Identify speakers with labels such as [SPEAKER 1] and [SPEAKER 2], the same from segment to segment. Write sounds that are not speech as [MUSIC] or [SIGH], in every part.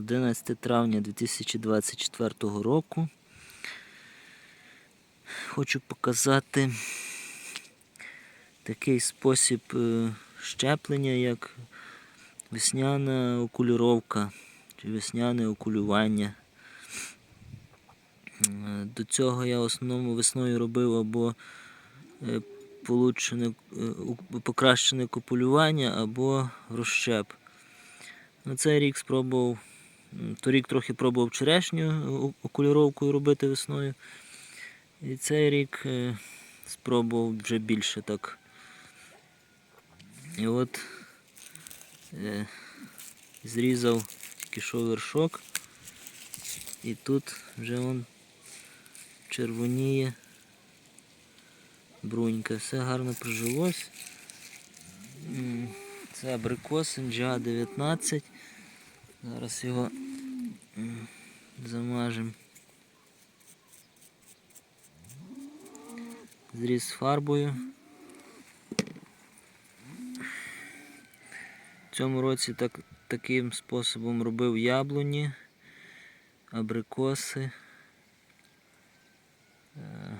[SPEAKER 1] 11 травня 2024 року. Хочу показати такий спосіб е, щеплення, як весняна окулюровка чи весняне окулювання. Е, До цього я в основному весною робив або е, получене, покращене копулювання, або розщеп. На цей рік спробував, торік трохи пробував черешню о- окулюровкою робити весною. І цей рік е, спробував вже більше так. І от е, зрізав що вершок. І тут вже он червоніє брунька. Все гарно прижилось. Це абрикос NGA 19. Зараз його замажемо. Зріз фарбою. В цьому році так, таким способом робив яблуні, абрикоси. Е,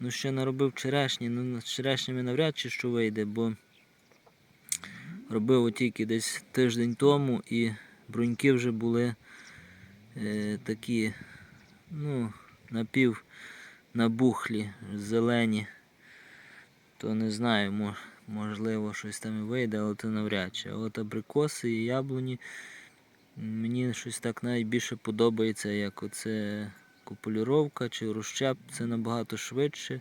[SPEAKER 1] Ну, ще наробив черешні, ну з черешнями навряд чи що вийде, бо робив тільки десь тиждень тому і бруньки вже були е, такі, ну, напів набухлі, зелені. То не знаю, мож, можливо, щось там і вийде, але то навряд чи. А от абрикоси і яблуні мені щось так найбільше подобається, як оце купулюровка чи розщеп, це набагато швидше.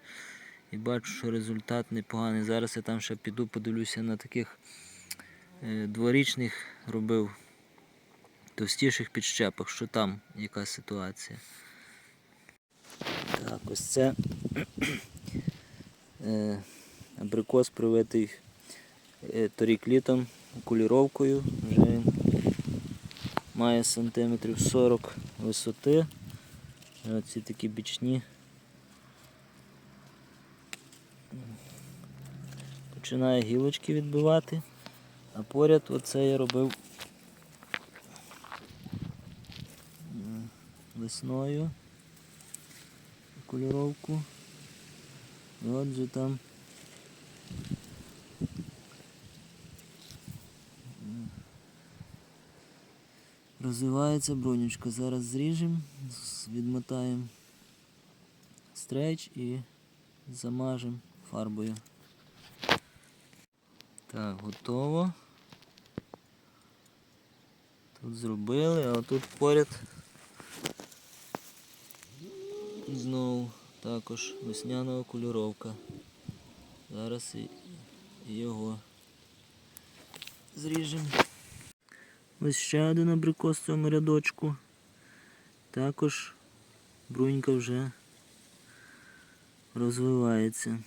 [SPEAKER 1] І бачу, що результат непоганий. Зараз я там ще піду, подивлюся на таких е, дворічних робив товстіших підщепах, що там яка ситуація. Так, ось це [CLEARS THROAT] е, абрикос привитий е, торік літом окуліровкою. Вже він має сантиметрів 40 висоти. Оці такі бічні. Починає гілочки відбивати, а поряд оце я робив весною кольоровку. І от там розвивається бронючка. Зараз зріжемо, відмотаємо стрейч і замажемо фарбою. Так, готово. Тут зробили, а тут поряд знову також весняна окулюровка. Зараз його зріжемо. Ось ще один абрикос в цьому рядочку. Також брунька вже розвивається.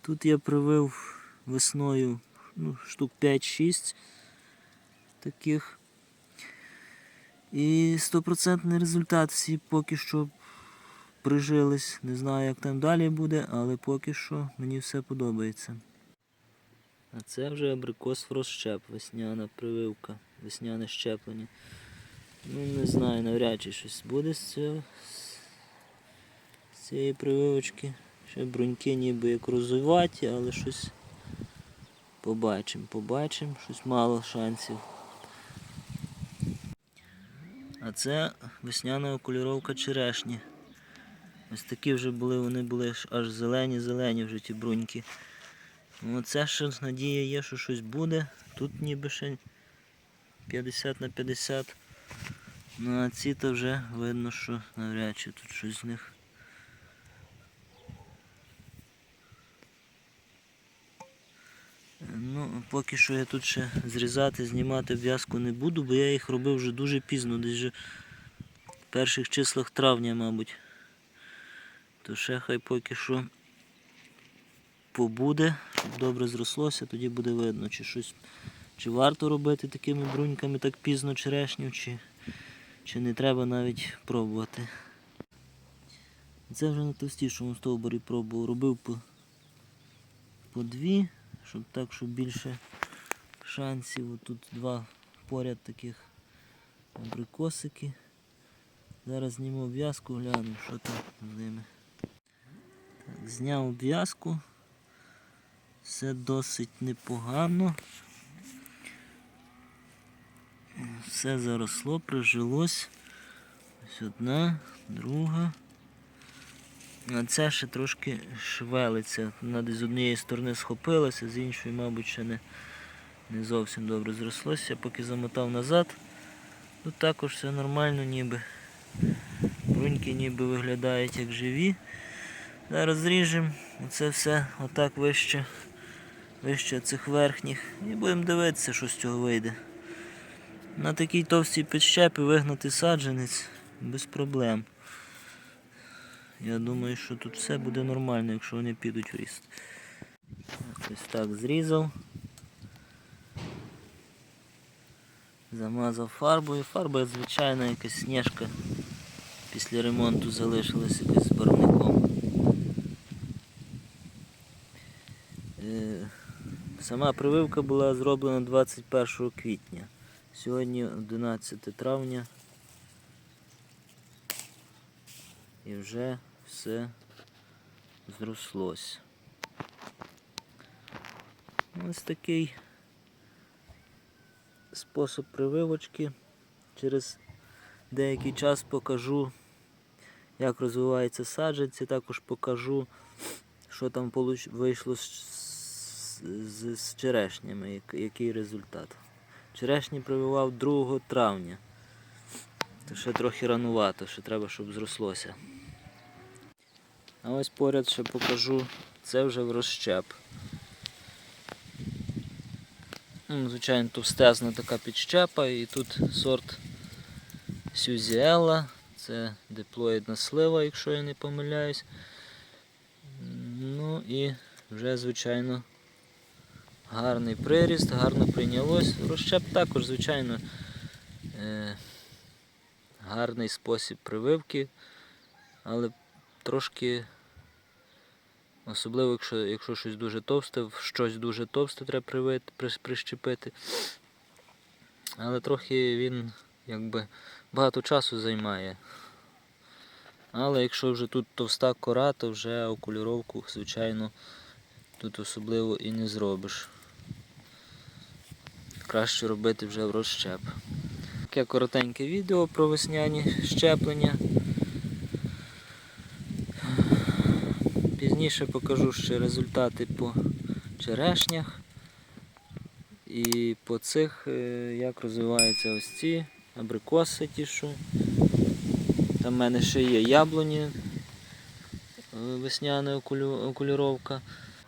[SPEAKER 1] Тут я привив весною ну, штук 5-6 таких. І стопроцентний результат всі поки що прижились. Не знаю, як там далі буде, але поки що мені все подобається. А це вже абрикос в розщеп, весняна прививка, весняне щеплення. Ну не знаю, навряд чи щось буде з цього. Цієї прививочки. Ще бруньки ніби як розвиваті, але щось побачимо, побачимо, щось мало шансів. А це весняна окуліровка черешні. Ось такі вже були, вони були аж- зелені-зелені вже ті бруньки. Ну, це ще надія є, що щось буде. Тут ніби ще 50 на 50. Ну а ці то вже видно, що навряд чи тут щось з них. Ну, поки що я тут ще зрізати, знімати в'язку не буду, бо я їх робив вже дуже пізно, десь вже в перших числах травня, мабуть. То ще хай поки що побуде, щоб добре зрослося, тоді буде видно, чи щось чи варто робити такими бруньками так пізно черешню, чи, чи не треба навіть пробувати. Це вже на товстішому стовбурі пробував. Робив по, по дві, щоб так, щоб більше шансів. Тут два поряд таких абрикосики. Зараз зніму обв'язку, гляну, що там з ними. Зняв обв'язку. Все досить непогано. Все заросло, прижилось. Ось одна, друга. А це ще трошки швелиться. Вона десь з однієї сторони схопилася, з іншої, мабуть, ще не, не зовсім добре зрослося. Поки замотав назад. Тут також все нормально ніби. Бруньки ніби виглядають як живі. Зараз зріжемо це все отак вище, вище цих верхніх. І будемо дивитися, що з цього вийде. На такій товстій підщепі вигнати саджанець без проблем. Я думаю, що тут все буде нормально, якщо вони підуть в ріст. Ось так зрізав. Замазав фарбою. Фарба звичайна якась сніжка. Після ремонту залишилась якась з барвником. Е, Сама прививка була зроблена 21 квітня. Сьогодні 11 травня. І вже все зрослось. Ось такий спосіб прививочки. Через деякий час покажу, як розвиваються саджанці, також покажу, що там вийшло з, з, з черешнями, як- який результат. Черешні прививав 2 травня. То ще трохи ранувато, ще треба, щоб зрослося. А ось поряд ще покажу, це вже в розщеп. Ну, Звичайно, товстезна така підщепа і тут сорт Сюзіела, це диплоїдна слива, якщо я не помиляюсь. Ну і вже, звичайно, гарний приріст, гарно прийнялось. Розщеп також, звичайно, е- гарний спосіб прививки, але трошки, особливо, якщо, якщо щось дуже товсте, щось дуже товсте треба привити, прищепити. Але трохи він якби багато часу займає. Але якщо вже тут товста кора, то вже окулюровку, звичайно, тут особливо і не зробиш. Краще робити вже в розщеп. Таке коротеньке відео про весняні щеплення. Пізніше покажу ще результати по черешнях і по цих, е, як розвиваються ось ці абрикоси ті, що. Там в мене ще є яблуні, е, весняна окулю- окулюровка.